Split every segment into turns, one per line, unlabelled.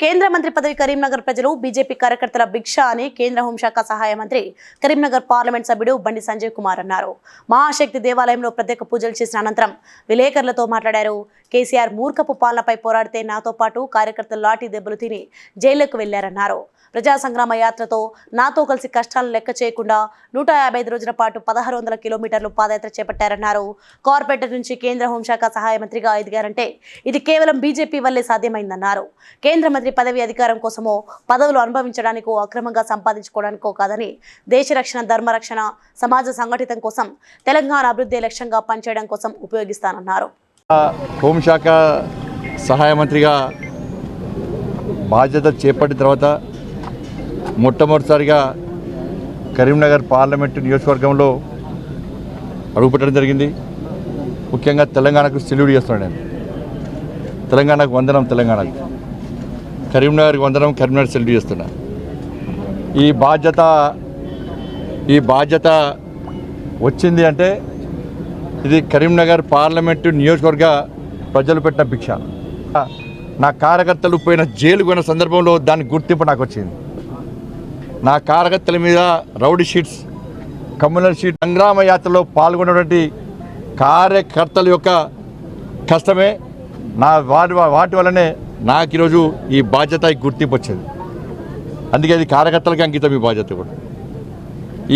కేంద్ర మంత్రి పదవి కరీంనగర్ ప్రజలు బీజేపీ కార్యకర్తల భిక్ష అని కేంద్ర హోంశాఖ సహాయ మంత్రి కరీంనగర్ పార్లమెంట్ సభ్యుడు బండి సంజయ్ కుమార్ అన్నారు. మహాశక్తి దేవాలయంలో ప్రత్యేక పూజలు చేసిన అనంతరం విలేకరులతో మాట్లాడారు. కేసీఆర్ మూర్ఖపు పాలనపై పోరాడితే నాతో పాటు కార్యకర్తలు లాఠీ దెబ్బలు తిని జైళ్ళకు వెళ్ళారన్నారు ప్రజా సంగ్రామ యాత్రతో నాతో కలిసి కష్టాలను లెక్క చేయకుండా నూట యాభై ఐదు రోజుల పాటు పదహారు వందల కిలోమీటర్లు పాదయాత్ర చేపట్టారన్నారు. కార్పొరేటర్ నుంచి కేంద్ర హోంశాఖ సహాయ మంత్రిగా ఎదిగారంటే ఇది కేవలం బీజేపీ వల్లే సాధ్యమైందన్నారు. కేంద్ర మంత్రి పదవి అధికారం కోసమో పదవులు అనుభవించడానికో అక్రమంగా సంపాదించుకోవడానికో కాదని దేశ రక్షణ ధర్మ రక్షణ సమాజ సంఘటితం కోసం తెలంగాణ అభివృద్ధి లక్ష్యంగా పనిచేయడం కోసం ఉపయోగిస్తానన్నారు.
హోంశాఖ సహాయ మంత్రిగా బాధ్యత చేపట్టిన తర్వాత మొట్టమొదటిసారిగా కరీంనగర్ పార్లమెంటు నియోజకవర్గంలో అడుగుపెట్టడం జరిగింది. ముఖ్యంగా తెలంగాణకు సెల్యూట్ చేస్తున్నాను నేను. తెలంగాణకు వందనం తెలంగాణకు. కరీంనగర్కి వందనం కరీంనగర్ సెల్యూట్ చేస్తున్నా. ఈ బాధ్యత ఈ బాధ్యత వచ్చింది అంటే ఇది కరీంనగర్ పార్లమెంటు నియోజకవర్గ ప్రజలు పెట్టిన భిక్ష. నా కార్యకర్తలు పోయిన జైలు పోయిన సందర్భంలో దాని గుర్తింపు నాకు వచ్చింది. నా కార్యకర్తల మీద రౌడీ షీట్స్ కమ్యూనల్ షీట్ సంగ్రామ యాత్రలో పాల్గొన్నటువంటి కార్యకర్తల యొక్క కష్టమే. నా వాటి వాటి వల్లనే నాకు ఈరోజు ఈ బాధ్యత గుర్తింపు వచ్చింది. అందుకే అది కార్యకర్తలకి అంకితం ఈ బాధ్యత కూడా.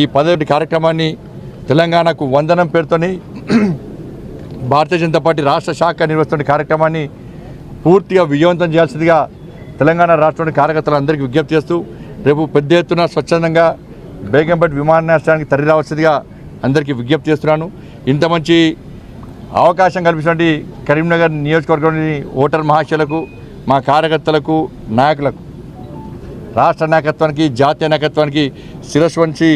ఈ పదవి కార్యక్రమాన్ని తెలంగాణకు వందనం పేరుతోని భారతీయ జనతా పార్టీ రాష్ట్ర శాఖ నిర్వహిస్తున్న కార్యక్రమాన్ని పూర్తిగా విజయవంతం చేయాల్సిందిగా తెలంగాణ రాష్ట్రంలోని కార్యకర్తలందరికీ విజ్ఞప్తి చేస్తూ రేపు పెద్ద ఎత్తున స్వచ్ఛందంగా బేగంపేట విమానాశ్రయానికి తరలి రావాల్సిందిగా అందరికీ విజ్ఞప్తి చేస్తున్నాను. ఇంత మంచి అవకాశం కల్పించినటువంటి కరీంనగర్ నియోజకవర్గంలోని ఓటర్ మహాశయులకు మా కార్యకర్తలకు నాయకులకు రాష్ట్ర నాయకత్వానికి జాతీయ నాయకత్వానికి శిరస్సు వంచి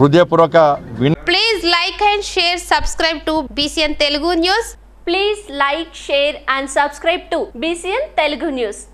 హృదయపూర్వక win
like and share subscribe to BCN Telugu news
please like share and subscribe to BCN Telugu news